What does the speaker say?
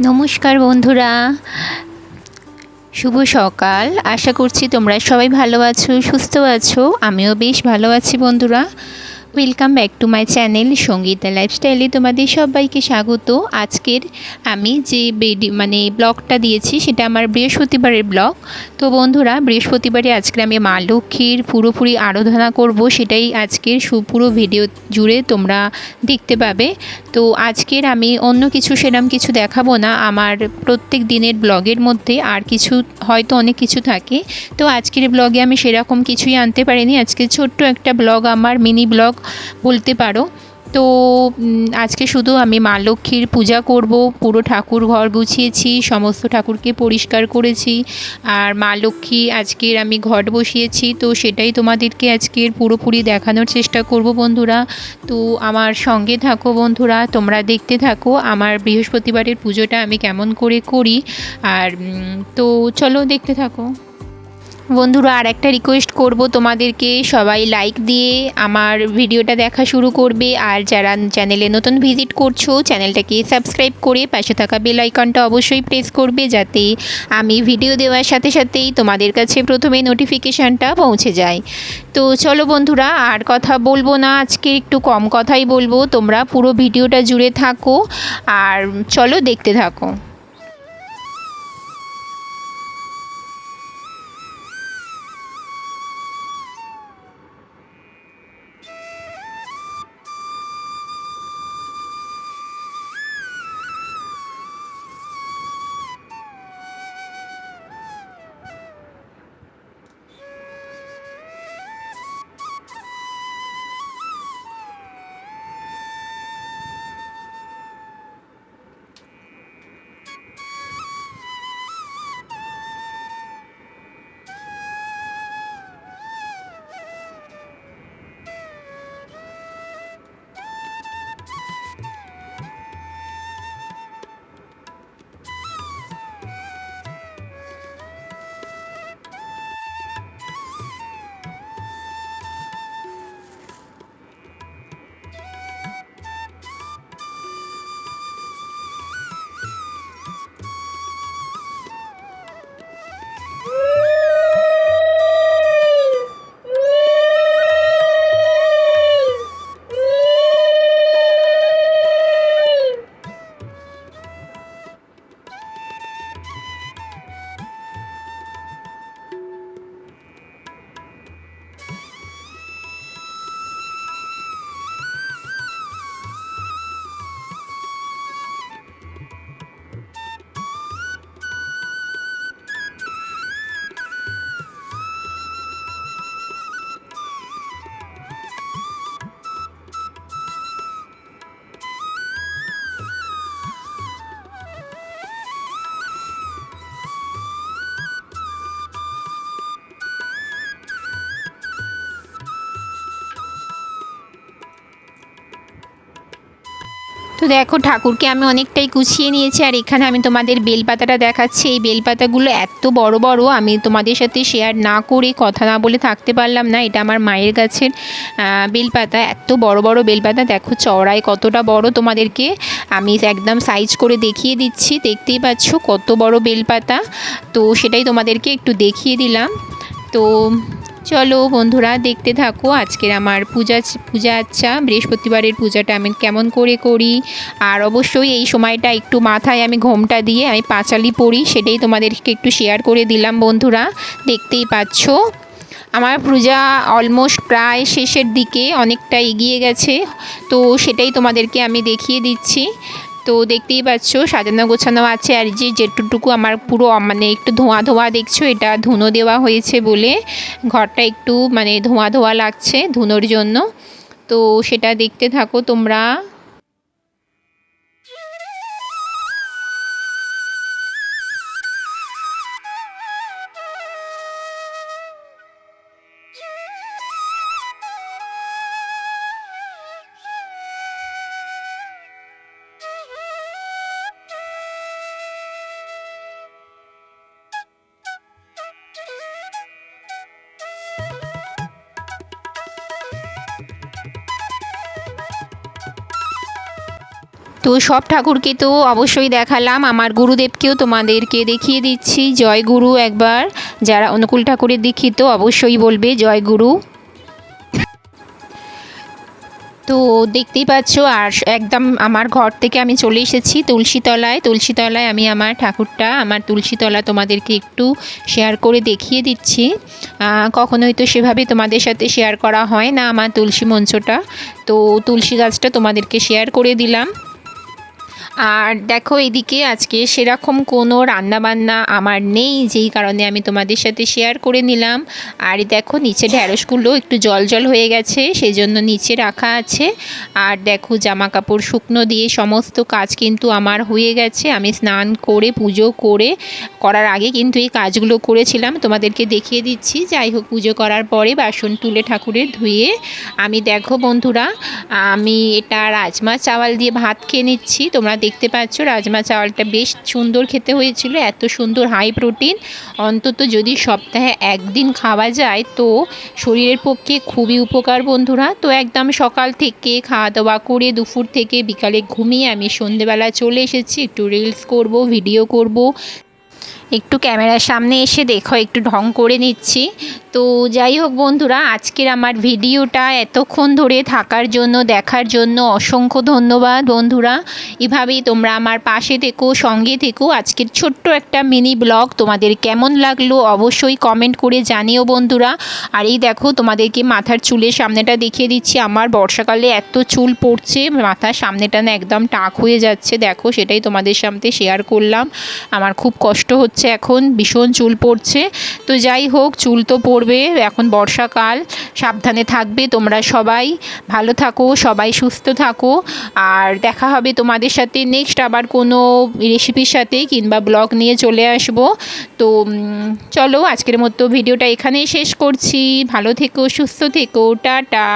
নমস্কার বন্ধুরা। শুভ সকাল। আশা করছি তোমরা সবাই ভালো আছো, সুস্থ আছো। আমিও বেশ ভালো আছি বন্ধুরা। Welcome back to my channel Sangeeta লাইফস্টাইলে তোমাদের সবাইকে স্বাগত। আজকের আমি যে বেডি মানে ব্লগটা দিয়েছি, সেটা আমার বৃহস্পতিবারের ব্লগ। তো বন্ধুরা, বৃহস্পতিবারে আজকে আমি মা লক্ষ্মীর পুরোপুরি আরাধনা করব, সেটাই আজকের সুপুরো ভিডিও জুড়ে তোমরা দেখতে পাবে। তো আজকের আমি অন্য কিছু সেরম কিছু দেখাবো না, আমার প্রত্যেক দিনের ব্লগের মধ্যে আর কিছু, হয়তো অনেক কিছু থাকে। তো আজকের ব্লগে আমি সেরকম কিছুই আনতে পারিনি। আজকে ছোট্ট একটা ব্লগ, আমার মিনি ব্লগ। বলতে পারো। তো আজকে শুধু আমি মা লক্ষ্মীর পূজা করব, পুরো ঠাকুর ঘর গুছিয়েছি, সমস্ত ঠাকুরকে পরিষ্কার করেছি। আর মা লক্ষ্মী আজকের আমি ঘট বসিয়েছি, তো সেটাই তোমাদেরকে আজকের পুরোপুরি দেখানোর চেষ্টা করব বন্ধুরা। তো আমার সঙ্গে থাকো বন্ধুরা, তোমরা দেখতে থাকো আমার বৃহস্পতিবারের পুজোটা আমি কেমন করে করি। আর তো চলো দেখতে থাকো। বন্ধুরা আর একটা রিকোয়েস্ট করব তোমাদেরকে। সবাই লাইক দিয়ে আমার ভিডিওটা দেখা শুরু করবে। আর যারা চ্যানেলে নতুন ভিজিট করছ চ্যানেলটাকে সাবস্ক্রাইব করে পাশে থাকা বেল আইকনটা অবশ্যই প্রেস করবে, যাতে আমি ভিডিও দেওয়ার সাথে সাথেই তোমাদের কাছে প্রথমে নোটিফিকেশানটা পৌঁছে যায়। তো চলো বন্ধুরা, আর কথা বলব না, আজকে একটু কম কথাই বলব। তোমরা পুরো ভিডিওটা জুড়ে থাকো, আর চলো দেখতে থাকো। তো দেখো, ঠাকুরকে আমি অনেকটাই কুচিয়ে নিয়েছি আর এখানে আমি তোমাদের বেলপাতাটা দেখাচ্ছি। এই বেলপাতাগুলো এত বড় বড়, আমি তোমাদের সাথে শেয়ার না করে কথা না বলে থাকতে পারলাম না। এটা আমার মায়ের গাছের বেলপাতা, এত বড় বড় বেলপাতা। দেখো চওড়ায় কতটা বড় তোমাদেরকে আমি একদম সাইজ করে দেখিয়ে দিচ্ছি। দেখতেই পাচ্ছ কত বড় বেলপাতা। তো সেটাই তোমাদেরকে একটু দেখিয়ে দিলাম। তো চলো বন্ধুরা, দেখতে থাকো আজকের আমার পূজা পূজা আচ্ছা। বৃহস্পতিবারের পূজাটা আমি কেমন করে করি? আর অবশ্যই এই সময়টা একটু মাথায় আমি ঘোমটা দিয়ে আমি পাঁচালি পড়ি, সেটাই তোমাদেরকে একটু শেয়ার করে দিলাম বন্ধুরা। দেখতেই পাচ্ছ। আমার পূজা অলমোস্ট প্রায় শেষের দিকে অনেকটা এগিয়ে গেছে, তো সেটাই তোমাদেরকে আমি দেখিয়ে দিচ্ছি। তো দেখতেই পাচ্ছ, সাজানো গোছানো আছে আর যে যেটুকু আমার পুরো মানে একটু ধোঁয়া ধোঁয়া দেখছ, এটা ধুনো দেওয়া হয়েছে বলে। ঘরটা একটু মানে ধোঁয়া ধোঁয়া লাগছে ধুনোর জন্য। তো সেটা দেখতে থাকো তোমরা। তো সব ঠাকুরকে তো অবশ্যই দেখালাম। আমার গুরুদেবকেও তোমাদেরকে দেখিয়ে দিচ্ছি। জয় গুরু একবার। যারা অনুকূল ঠাকুরের দীক্ষিত, অবশ্যই বলবে, জয় গুরু। তো দেখতেই পাচ্ছ, আর একদম আমার ঘর থেকে আমি চলে এসেছি তুলসীতলায়। তুলসীতলায় আমি আমার ঠাকুরটা, আমার তুলসীতলা তোমাদেরকে একটু শেয়ার করে দেখিয়ে দিচ্ছি। কখনোই তো সেভাবে তোমাদের সাথে শেয়ার করা হয় না আমার তুলসী মঞ্চটা। তো তুলসী গাছটা তোমাদেরকে শেয়ার করে দিলাম। আর দেখো এদিকে আজকে সেরকম কোনো রান্নাবান্না আমার নেই, যেই কারণে আমি তোমাদের সাথে শেয়ার করে নিলাম। আর দেখো নিচে ঢ্যাঁড়সগুলো একটু জল জল হয়ে গেছে সেই জন্য নিচে রাখা আছে। আর দেখো জামা কাপড় শুকনো দিয়ে সমস্ত কাজ কিন্তু আমার হয়ে গেছে। আমি স্নান করে, পুজো করে, করার আগে কিন্তু এই কাজগুলো করেছিলাম। তোমাদেরকে দেখিয়ে দিচ্ছি। যাই হোক, পুজো করার পরে বাসন তুলে ঠাকুরের ধুয়ে আমি দেখো বন্ধুরা, আমি এটা রাজমা চাওয়াল দিয়ে ভাত খেয়ে নিচ্ছি। তোমরা দেখতে পাচ্ছ, রাজমা চাওয়ালটা বেশ সুন্দর খেতে হয়েছিল, এত সুন্দর হাই প্রোটিন অন্তত যদি সপ্তাহে একদিন খাওয়া যায়, তো শরীরের পক্ষে খুবই উপকার বন্ধুরা। তো একদম সকাল থেকে খাওয়া দাওয়া করে দুপুর থেকে বিকালে ঘুমিয়ে আমি সন্ধেবেলা চলে এসেছি। একটু রিলস করব ভিডিও করব। একটু ক্যামেরার সামনে এসে দেখো, একটু ঢং করে নিচ্ছি। তো যাই হোক বন্ধুরা, আজকের আমার ভিডিওটা এতক্ষণ ধরে থাকার জন্য, দেখার জন্য অসংখ্য ধন্যবাদ বন্ধুরা। এভাবেই তোমরা আমার পাশে থেকো, সঙ্গে থেকো। আজকের ছোট্ট একটা মিনি ব্লগ তোমাদের কেমন লাগল অবশ্যই কমেন্ট করে জানিও বন্ধুরা। আর এই দেখো, তোমাদেরকে মাথার চুলের সামনেটা দেখিয়ে দিচ্ছি। আমার বর্ষাকালে এত চুল পড়ছে, মাথার সামনেটা না একদম টাক হয়ে যাচ্ছে। দেখো, সেটাই তোমাদের সামনে শেয়ার করলাম। আমার খুব কষ্ট হচ্ছে। এখন, ভীষণ চুল পড়ছে। তো যাই হোক, চুল তো পড়বে, এখন বর্ষাকাল, সাবধানে থাকবে তোমরা সবাই। ভালো থাকো, সবাই সুস্থ থাকো। আর দেখা হবে তোমাদের সাথে নেক্সট আবার কোনো রেসিপির সাথে কিংবা ব্লগ নিয়ে চলে আসব। তো চলো আজকের মতো ভিডিওটা এখানেই শেষ করছি। ভালো থেকো, সুস্থ থেকো, টাটা।